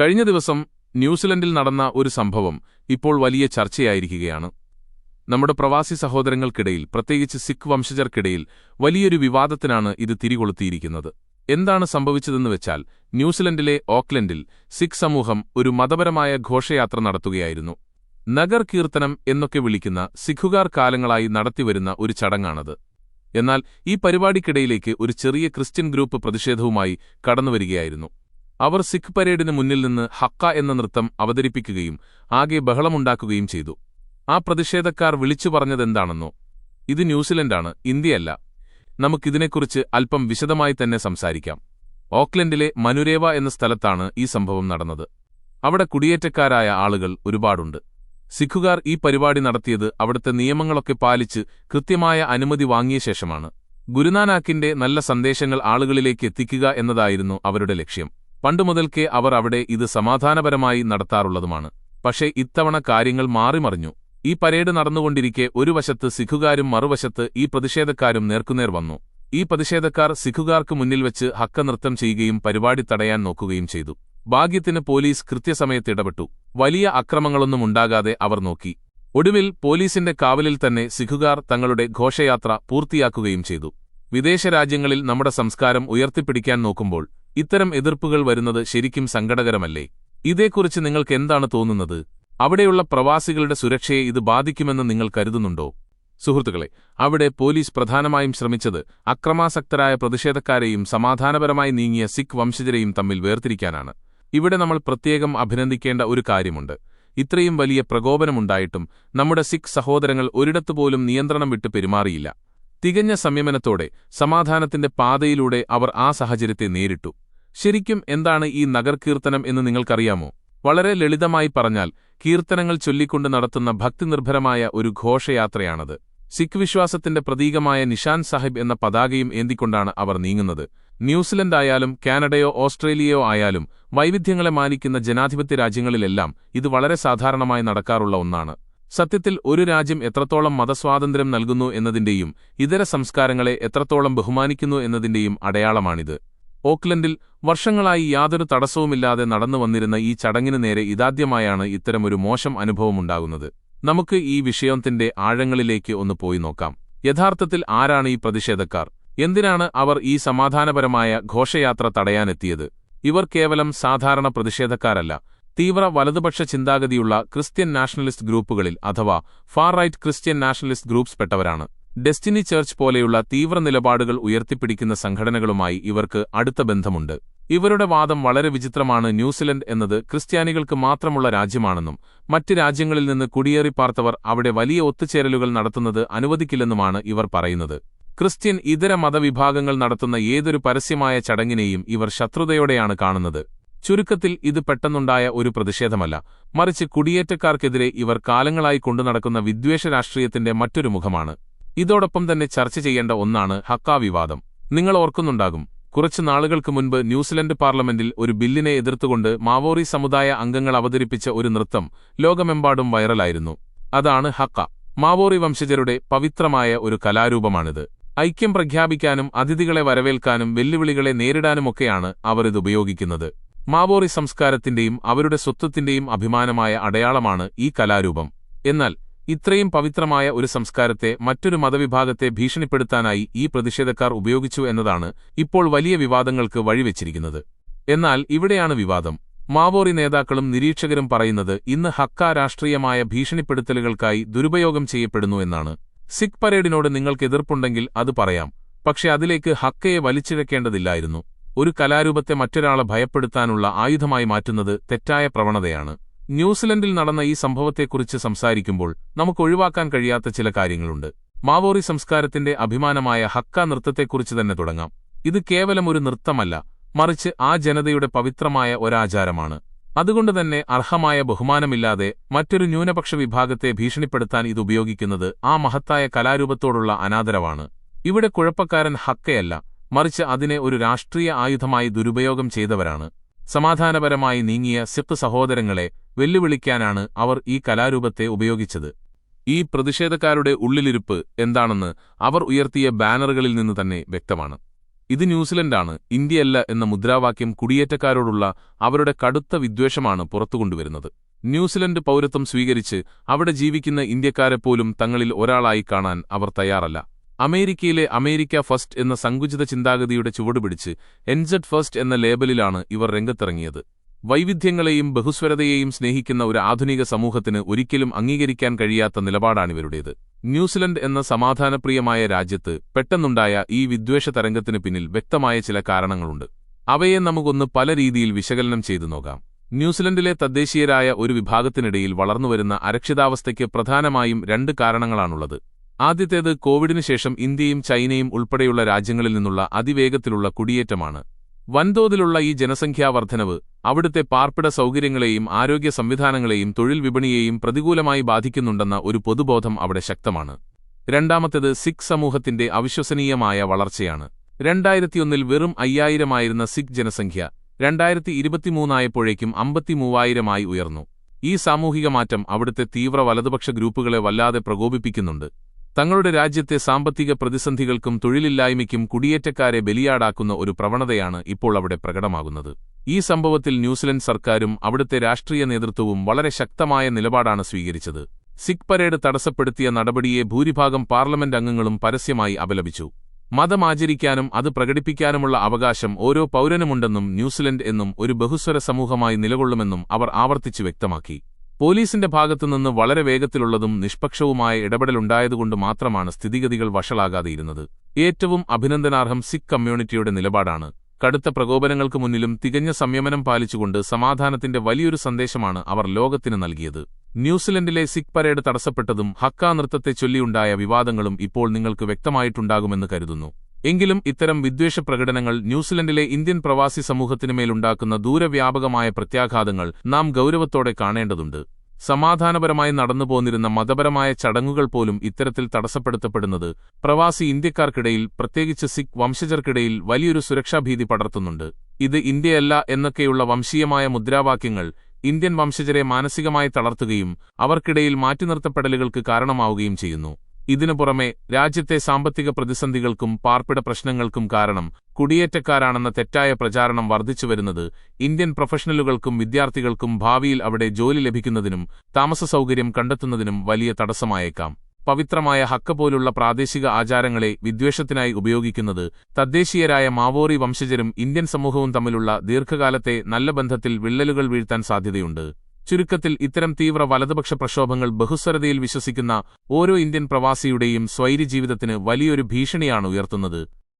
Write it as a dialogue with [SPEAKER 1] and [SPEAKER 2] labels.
[SPEAKER 1] കഴിഞ്ഞ ദിവസം ന്യൂസിലൻഡിൽ നടന്ന ഒരു സംഭവം ഇപ്പോൾ വലിയ ചർച്ചയായിരിക്കുകയാണ്. നമ്മുടെ പ്രവാസി സഹോദരങ്ങൾക്കിടയിൽ പ്രത്യേകിച്ച് സിഖ് വംശജർക്കിടയിൽ വലിയൊരു വിവാദത്തിനാണ് ഇത് തിരികൊളുത്തിയിരിക്കുന്നത്. എന്താണ് സംഭവിച്ചതെന്ന് വെച്ചാൽ ന്യൂസിലൻഡിലെ ഓക്ലൻഡിൽ സിഖ് സമൂഹം ഒരു മതപരമായ ഘോഷയാത്ര നടത്തുകയായിരുന്നു. നഗർ കീർത്തനം എന്നൊക്കെ വിളിക്കുന്ന സിഖുകാർ കാലങ്ങളായി നടത്തിവരുന്ന ഒരു ചടങ്ങാണത്. എന്നാൽ ഈ പരിപാടിക്കിടയിലേക്ക് ഒരു ചെറിയ ക്രിസ്ത്യൻ ഗ്രൂപ്പ് പ്രതിഷേധവുമായി കടന്നുവരികയായിരുന്നു. അവർ സിഖ് പരേഡിന് മുന്നിൽ നിന്ന് ഹക്ക എന്ന നൃത്തം അവതരിപ്പിക്കുകയും ആകെ ബഹളമുണ്ടാക്കുകയും ചെയ്തു. ആ പ്രതിഷേധക്കാർ വിളിച്ചു പറഞ്ഞതെന്താണെന്നോ ഇത് ന്യൂസിലൻഡാണ് ഇന്ത്യയല്ല. നമുക്കിതിനെക്കുറിച്ച് അല്പം വിശദമായി തന്നെ സംസാരിക്കാം. ഓക്ലൻഡിലെ മനുരേവ എന്ന സ്ഥലത്താണ് ഈ സംഭവം നടന്നത്. അവിടെ കുടിയേറ്റക്കാരായ ആളുകൾ ഒരുപാടുണ്ട്. സിഖുകാർ ഈ പരിപാടി നടത്തിയത് അവിടുത്തെ നിയമങ്ങളൊക്കെ പാലിച്ച് കൃത്യമായ അനുമതി വാങ്ങിയ ശേഷമാണ്. ഗുരുനാനാക്കിന്റെ നല്ല സന്ദേശങ്ങൾ ആളുകളിലേക്ക് എത്തിക്കുക എന്നതായിരുന്നു അവരുടെ ലക്ഷ്യം. പണ്ടുമുതൽക്കേ അവർ അവിടെ ഇത് സമാധാനപരമായി നടത്താറുള്ളതുമാണ്. പക്ഷേ ഇത്തവണ കാര്യങ്ങൾ മാറിമറിഞ്ഞു. ഈ പരേഡ് നടന്നുകൊണ്ടിരിക്കെ ഒരു വശത്ത് സിഖുകാരും മറുവശത്ത് ഈ പ്രതിഷേധക്കാരും നേർക്കുനേർ വന്നു. ഈ പ്രതിഷേധക്കാർ സിഖുകാർക്ക് മുന്നിൽ വെച്ച് ഹക്ക നൃത്തം ചെയ്യുകയും പരിപാടി തടയാൻ നോക്കുകയും ചെയ്തു. ഭാഗ്യത്തിന് പോലീസ് കൃത്യസമയത്ത് ഇടപെട്ടു. വലിയ അക്രമങ്ങളൊന്നും ഉണ്ടാകാതെ അവർ നോക്കി. ഒടുവിൽ പോലീസിന്റെ കാവലിൽ തന്നെ സിഖുകാർ തങ്ങളുടെ ഘോഷയാത്ര പൂർത്തിയാക്കുകയും ചെയ്തു. വിദേശ രാജ്യങ്ങളിൽ നമ്മുടെ സംസ്കാരം ഉയർത്തിപ്പിടിക്കാൻ നോക്കുമ്പോൾ ഇത്തരം എതിർപ്പുകൾ വരുന്നത് ശരിക്കും സങ്കടകരമല്ലേ? ഇതേക്കുറിച്ച് നിങ്ങൾക്ക് എന്താണ് തോന്നുന്നത്? അവിടെയുള്ള പ്രവാസികളുടെ സുരക്ഷയെ ഇത് ബാധിക്കുമെന്ന് നിങ്ങൾ കരുതുന്നുണ്ടോ? സുഹൃത്തുക്കളെ അവിടെ പോലീസ് പ്രധാനമായും ശ്രമിച്ചത് അക്രമാസക്തരായ പ്രതിഷേധക്കാരെയും സമാധാനപരമായി നീങ്ങിയ സിഖ് വംശജരെയും തമ്മിൽ വേർതിരിക്കാനാണ്. ഇവിടെ നമ്മൾ പ്രത്യേകം അഭിനന്ദിക്കേണ്ട ഒരു കാര്യമുണ്ട്. ഇത്രയും വലിയ പ്രകോപനമുണ്ടായിട്ടും നമ്മുടെ സിഖ് സഹോദരങ്ങൾ ഒരിടത്തുപോലും നിയന്ത്രണം വിട്ട് പെരുമാറിയില്ല. തികഞ്ഞ സംയമനത്തോടെ സമാധാനത്തിന്റെ പാതയിലൂടെ അവർ ആ സാഹചര്യത്തെ നേരിട്ടു. ശരിക്കും എന്താണ് ഈ നഗർകീർത്തനം എന്ന് നിങ്ങൾക്കറിയാമോ? വളരെ ലളിതമായി പറഞ്ഞാൽ കീർത്തനങ്ങൾ ചൊല്ലിക്കൊണ്ട് നടത്തുന്ന ഭക്തിനിർഭരമായ ഒരു ഘോഷയാത്രയാണത്. സിഖ് വിശ്വാസത്തിന്റെ പ്രതീകമായ നിഷാൻ സാഹിബ് എന്ന പതാകയും ഏന്തിക്കൊണ്ടാണ് അവർ നീങ്ങുന്നത്. ന്യൂസിലൻഡായാലും കാനഡയോ ഓസ്ട്രേലിയയോ ആയാലും വൈവിധ്യങ്ങളെ മാനിക്കുന്ന ജനാധിപത്യ രാജ്യങ്ങളിലെല്ലാം ഇത് വളരെ സാധാരണമായി നടക്കാറുള്ള ഒന്നാണ്. സത്യത്തിൽ ഒരു രാജ്യം എത്രത്തോളം മതസ്വാതന്ത്ര്യം നൽകുന്നു എന്നതിന്റെയും ഇതര സംസ്കാരങ്ങളെ എത്രത്തോളം ബഹുമാനിക്കുന്നു എന്നതിന്റെയും അടയാളമാണിത്. ഓക്ലൻഡിൽ വർഷങ്ങളായി യാതൊരു തടസ്സവുമില്ലാതെ നടന്നു വന്നിരുന്ന ഈ ചടങ്ങിനു നേരെ ഇതാദ്യമായാണ് ഇത്തരമൊരു മോശം അനുഭവമുണ്ടാകുന്നത് നമുക്ക് ഈ വിഷയത്തിന്റെ ആഴങ്ങളിലേക്ക് ഒന്ന് പോയി നോക്കാം. യഥാർത്ഥത്തിൽ ആരാണ് ഈ പ്രതിഷേധക്കാർ? എന്തിനാണ് അവർ ഈ സമാധാനപരമായ ഘോഷയാത്ര തടയാനെത്തിയത്? ഇവർ കേവലം സാധാരണ പ്രതിഷേധക്കാരല്ല. തീവ്ര വലതുപക്ഷ ചിന്താഗതിയുള്ള ക്രിസ്ത്യൻ നാഷണലിസ്റ്റ് ഗ്രൂപ്പുകളിൽ അഥവാ far right Christian nationalist groups പെട്ടവരാണ്. ഡെസ്റ്റിനി ചർച്ച് പോലെയുള്ള തീവ്ര നിലപാടുകൾ ഉയർത്തിപ്പിടിക്കുന്ന സംഘടനകളുമായി ഇവർക്ക് അടുത്ത ബന്ധമുണ്ട്. ഇവരുടെ വാദം വളരെ വിചിത്രമാണ് ന്യൂസിലൻഡ് എന്നത് ക്രിസ്ത്യാനികൾക്ക് മാത്രമുള്ള രാജ്യമാണെന്നും മറ്റ് രാജ്യങ്ങളിൽ നിന്ന് കുടിയേറിപ്പാർത്തവർ അവിടെ വലിയ ഒത്തുചേരലുകൾ നടത്തുന്നത് അനുവദിക്കില്ലെന്നുമാണ് ഇവർ പറയുന്നത്. ക്രിസ്ത്യൻ ഇതര മതവിഭാഗങ്ങൾ നടത്തുന്ന ഏതൊരു പരസ്യമായ ചടങ്ങിനെയും ഇവർ ശത്രുതയോടെയാണ് കാണുന്നത്. ചുരുക്കത്തിൽ ഇത് പെട്ടെന്നുണ്ടായ ഒരു പ്രതിഷേധമല്ല. മറിച്ച് കുടിയേറ്റക്കാർക്കെതിരെ ഇവർ കാലങ്ങളായി കൊണ്ടുനടക്കുന്ന വിദ്വേഷ രാഷ്ട്രീയത്തിന്റെ മറ്റൊരു മുഖമാണ്. ഇതോടൊപ്പം തന്നെ ചർച്ച ചെയ്യേണ്ട ഒന്നാണ് ഹക്ക വിവാദം. നിങ്ങൾ ഓർക്കുന്നുണ്ടാകും കുറച്ചു നാളുകൾക്ക് മുൻപ് ന്യൂസിലൻഡ് പാർലമെന്റിൽ ഒരു ബില്ലിനെ എതിർത്തുകൊണ്ട് മാവോറി സമുദായ അംഗങ്ങൾ അവതരിപ്പിച്ച ഒരു നൃത്തം ലോകമെമ്പാടും വൈറലായിരുന്നു. അതാണ് ഹക്ക. മാവോറി വംശജരുടെ പവിത്രമായ ഒരു കലാരൂപമാണിത്. ഐക്യം പ്രഖ്യാപിക്കാനും അതിഥികളെ വരവേൽക്കാനും വെല്ലുവിളികളെ നേരിടാനുമൊക്കെയാണ് അവർ ഇത് ഉപയോഗിക്കുന്നത്. മാവോറി സംസ്കാരത്തിന്റെയും അവരുടെ സ്വത്വത്തിന്റെയും അഭിമാനമായ അടയാളമാണ് ഈ കലാരൂപം. എന്നാൽ ഇത്രയും പവിത്രമായ ഒരു സംസ്കാരത്തെ മറ്റൊരു മതവിഭാഗത്തെ ഭീഷണിപ്പെടുത്താനായി ഈ പ്രതിഷേധക്കാർ ഉപയോഗിച്ചു എന്നതാണ് ഇപ്പോൾ വലിയ വിവാദങ്ങൾക്ക് വഴിവെച്ചിരിക്കുന്നത്. എന്നാൽ ഇവിടെയാണ് വിവാദം. മാവോറി നേതാക്കളും നിരീക്ഷകരും പറയുന്നത് ഇന്ന് ഹക്ക രാഷ്ട്രീയമായ ഭീഷണിപ്പെടുത്തലുകൾക്കായി ദുരുപയോഗം ചെയ്യപ്പെടുന്നു എന്നാണ്. സിഖ് പരേഡിനോട് നിങ്ങൾക്ക് എതിർപ്പുണ്ടെങ്കിൽ അത് പറയാം. പക്ഷെ അതിലേക്ക് ഹക്കയെ വലിച്ചിഴക്കേണ്ടതില്ലായിരുന്നു. ഒരു കലാരൂപത്തെ മറ്റൊരാളെ ഭയപ്പെടുത്താനുള്ള ആയുധമായി മാറ്റുന്നത് തെറ്റായ പ്രവണതയാണ്. ന്യൂസിലൻഡിൽ നടന്ന ഈ സംഭവത്തെക്കുറിച്ച് സംസാരിക്കുമ്പോൾ നമുക്ക് ഒഴിവാക്കാൻ കഴിയാത്ത ചില കാര്യങ്ങളുണ്ട്. മാവോറി സംസ്കാരത്തിന്റെ അഭിമാനമായ ഹക്ക നൃത്തത്തെക്കുറിച്ച് തന്നെ തുടങ്ങാം. ഇത് കേവലം ഒരു നൃത്തമല്ല മറിച്ച് ആ ജനതയുടെ പവിത്രമായ ഒരാചാരമാണ്. അതുകൊണ്ടുതന്നെ അർഹമായ ബഹുമാനമില്ലാതെ മറ്റൊരു ന്യൂനപക്ഷ വിഭാഗത്തെ ഭീഷണിപ്പെടുത്താൻ ഇത് ഉപയോഗിക്കുന്നത് ആ മഹത്തായ കലാരൂപത്തോടുള്ള അനാദരവാണ്. ഇവിടെ കുഴപ്പക്കാരൻ ഹക്കയല്ല മറിച്ച് അതിനെ ഒരു രാഷ്ട്രീയ ആയുധമായി ദുരുപയോഗം ചെയ്തവരാണ്. സമാധാനപരമായി നീങ്ങിയ സിഖ് സഹോദരങ്ങളെ വെല്ലുവിളിക്കാനാണ് അവർ ഈ കലാരൂപത്തെ ഉപയോഗിച്ചത്. ഈ പ്രതിഷേധക്കാരുടെ ഉള്ളിലിരുപ്പ് എന്താണെന്ന് അവർ ഉയർത്തിയ ബാനറുകളിൽ നിന്ന് തന്നെ വ്യക്തമാണ്. ഇത് ന്യൂസിലൻഡാണ് ഇന്ത്യയല്ല എന്ന മുദ്രാവാക്യം കുടിയേറ്റക്കാരോടുള്ള അവരുടെ കടുത്ത വിദ്വേഷമാണ് പുറത്തുകൊണ്ടുവരുന്നത്. ന്യൂസിലൻഡ് പൗരത്വം സ്വീകരിച്ച് അവിടെ ജീവിക്കുന്ന ഇന്ത്യക്കാരെപ്പോലും തങ്ങളിൽ ഒരാളായി കാണാൻ അവർ തയ്യാറല്ല. അമേരിക്കയിലെ അമേരിക്ക ഫസ്റ്റ് എന്ന സങ്കുചിത ചിന്താഗതിയുടെ ചുവടുപിടിച്ച് എൻസെഡ് ഫസ്റ്റ് എന്ന ലേബലിലാണ് ഇവർ രംഗത്തിറങ്ങിയത്. വൈവിധ്യങ്ങളെയും ബഹുസ്വരതയെയും സ്നേഹിക്കുന്ന ഒരു ആധുനിക സമൂഹത്തിന് ഒരിക്കലും അംഗീകരിക്കാൻ കഴിയാത്ത നിലപാടാണിവരുടേത്. ന്യൂസിലൻഡ് എന്ന സമാധാനപ്രിയമായ രാജ്യത്ത് പെട്ടെന്നുണ്ടായ ഈ വിദ്വേഷ തരംഗത്തിന് പിന്നിൽ വ്യക്തമായ ചില കാരണങ്ങളുണ്ട്. അവയെ നമുക്കൊന്ന് പല രീതിയിൽ വിശകലനം ചെയ്തു നോക്കാം. ന്യൂസിലൻഡിലെ തദ്ദേശീയരായ ഒരു വിഭാഗത്തിനിടയിൽ വളർന്നുവരുന്ന അരക്ഷിതാവസ്ഥയ്ക്ക് പ്രധാനമായും രണ്ട് കാരണങ്ങളാണുള്ളത്. ആദ്യത്തേത് കോവിഡിനു ശേഷം ഇന്ത്യയും ചൈനയും ഉൾപ്പെടെയുള്ള രാജ്യങ്ങളിൽ നിന്നുള്ള അതിവേഗത്തിലുള്ള കുടിയേറ്റമാണ്. വൻതോതിലുള്ള ഈ ജനസംഖ്യാവർദ്ധനവ് അവിടുത്തെ പാർപ്പിട സൗകര്യങ്ങളെയും ആരോഗ്യ സംവിധാനങ്ങളെയും തൊഴിൽ വിപണിയെയും പ്രതികൂലമായി ബാധിക്കുന്നുണ്ടെന്ന ഒരു പൊതുബോധം അവിടെ ശക്തമാണ്. രണ്ടാമത്തേത് സിഖ് സമൂഹത്തിന്റെ അവിശ്വസനീയമായ വളർച്ചയാണ്. രണ്ടായിരത്തിയൊന്നിൽ വെറും അയ്യായിരമായിരുന്ന സിഖ് ജനസംഖ്യ രണ്ടായിരത്തി ഇരുപത്തിമൂന്നായപ്പോഴേക്കും അമ്പത്തിമൂവായിരമായി ഉയർന്നു. ഈ സാമൂഹിക മാറ്റം അവിടുത്തെ തീവ്ര വലതുപക്ഷ ഗ്രൂപ്പുകളെ വല്ലാതെ പ്രകോപിപ്പിക്കുന്നുണ്ട്. തങ്ങളുടെ രാജ്യത്തെ സാമ്പത്തിക പ്രതിസന്ധികൾക്കും തൊഴിലില്ലായ്മയ്ക്കും കുടിയേറ്റക്കാരെ ബലിയാടാക്കുന്ന ഒരു പ്രവണതയാണ് ഇപ്പോൾ അവിടെ പ്രകടമാകുന്നത്. ഈ സംഭവത്തിൽ ന്യൂസിലൻഡ് സർക്കാരും അവിടുത്തെ രാഷ്ട്രീയ നേതൃത്വവും വളരെ ശക്തമായ നിലപാടാണ് സ്വീകരിച്ചത്. സിഖ് പരേഡ് തടസ്സപ്പെടുത്തിയ നടപടിയെ ഭൂരിഭാഗം പാർലമെന്റ് അംഗങ്ങളും പരസ്യമായി അപലപിച്ചു. മതമാചരിക്കാനും അത് പ്രകടിപ്പിക്കാനുമുള്ള അവകാശം ഓരോ പൗരനുമുണ്ടെന്നും ന്യൂസിലൻഡ് എന്നും ഒരു ബഹുസ്വര സമൂഹമായി നിലകൊള്ളുമെന്നും അവർ ആവർത്തിച്ചു വ്യക്തമാക്കി. പോലീസിന്റെ ഭാഗത്തുനിന്ന് വളരെ വേഗത്തിലുള്ളതും നിഷ്പക്ഷവുമായ ഇടപെടലുണ്ടായതുകൊണ്ട് മാത്രമാണ് സ്ഥിതിഗതികൾ വഷളാകാതെയിരുന്നത്. ഏറ്റവും അഭിനന്ദനാർഹം സിഖ് കമ്മ്യൂണിറ്റിയുടെ നിലപാടാണ്. കടുത്ത പ്രകോപനങ്ങൾക്ക് മുന്നിലും തികഞ്ഞ സംയമനം പാലിച്ചുകൊണ്ട് സമാധാനത്തിന്റെ വലിയൊരു സന്ദേശമാണ് അവർ ലോകത്തിന് നൽകിയത്. ന്യൂസിലൻഡിലെ സിഖ് പരേഡ് തടസ്സപ്പെട്ടതും ഹക്കാ നൃത്തത്തെ ചൊല്ലിയുണ്ടായ വിവാദങ്ങളും ഇപ്പോൾ നിങ്ങൾക്ക് വ്യക്തമായിട്ടുണ്ടാകുമെന്ന് കരുതുന്നു. എങ്കിലും ഇത്തരം വിദ്വേഷ പ്രകടനങ്ങൾ ന്യൂസിലൻഡിലെ ഇന്ത്യൻ പ്രവാസി സമൂഹത്തിനുമേലുണ്ടാക്കുന്ന ദൂരവ്യാപകമായ പ്രത്യാഘാതങ്ങൾ നാം ഗൗരവത്തോടെ കാണേണ്ടതുണ്ട്. സമാധാനപരമായി നടന്നുപോന്നിരുന്ന മതപരമായ ചടങ്ങുകൾ പോലും ഇത്തരത്തിൽ തടസ്സപ്പെടുത്തപ്പെടുന്നത് പ്രവാസി ഇന്ത്യക്കാർക്കിടയിൽ പ്രത്യേകിച്ച് സിഖ് വംശജർക്കിടയിൽ വലിയൊരു സുരക്ഷാഭീതി പടർത്തുന്നുണ്ട്. ഇത് ഇന്ത്യയല്ല എന്നൊക്കെയുള്ള വംശീയമായ മുദ്രാവാക്യങ്ങൾ ഇന്ത്യൻ വംശജരെ മാനസികമായി തളർത്തുകയും അവർക്കിടയിൽ മാറ്റിനിർത്തപ്പെടലുകൾക്ക് കാരണമാവുകയും ചെയ്യുന്നു. ഇതിനു പുറമെ രാജ്യത്തെ സാമ്പത്തിക പ്രതിസന്ധികൾക്കും പാർപ്പിട പ്രശ്നങ്ങൾക്കും കാരണം കുടിയേറ്റക്കാരാണെന്ന തെറ്റായ പ്രചാരണം വർദ്ധിച്ചുവരുന്നത് ഇന്ത്യൻ പ്രൊഫഷണലുകൾക്കും വിദ്യാർത്ഥികൾക്കും ഭാവിയിൽ അവിടെ ജോലി ലഭിക്കുന്നതിനും താമസ സൗകര്യം കണ്ടെത്തുന്നതിനും വലിയ തടസ്സമായേക്കാം. പവിത്രമായ ഹക്ക പോലുള്ള പ്രാദേശിക ആചാരങ്ങളെ വിദ്വേഷത്തിനായി ഉപയോഗിക്കുന്നത് തദ്ദേശീയരായ മാവോറി വംശജരും ഇന്ത്യൻ സമൂഹവും തമ്മിലുള്ള ദീർഘകാലത്തെ നല്ല ബന്ധത്തിൽ വിള്ളലുകൾ വീഴ്ത്താൻ സാധ്യതയുണ്ട്. ചുരുക്കത്തിൽ ഇത്തരം തീവ്ര വലതുപക്ഷ പ്രക്ഷോഭങ്ങൾ ബഹുസ്വരതയിൽ വിശ്വസിക്കുന്ന ഓരോ ഇന്ത്യൻ പ്രവാസിയുടെയും സ്വൈര്യജീവിതത്തിന് വലിയൊരു ഭീഷണിയാണ് ഉയർത്തുന്നത്.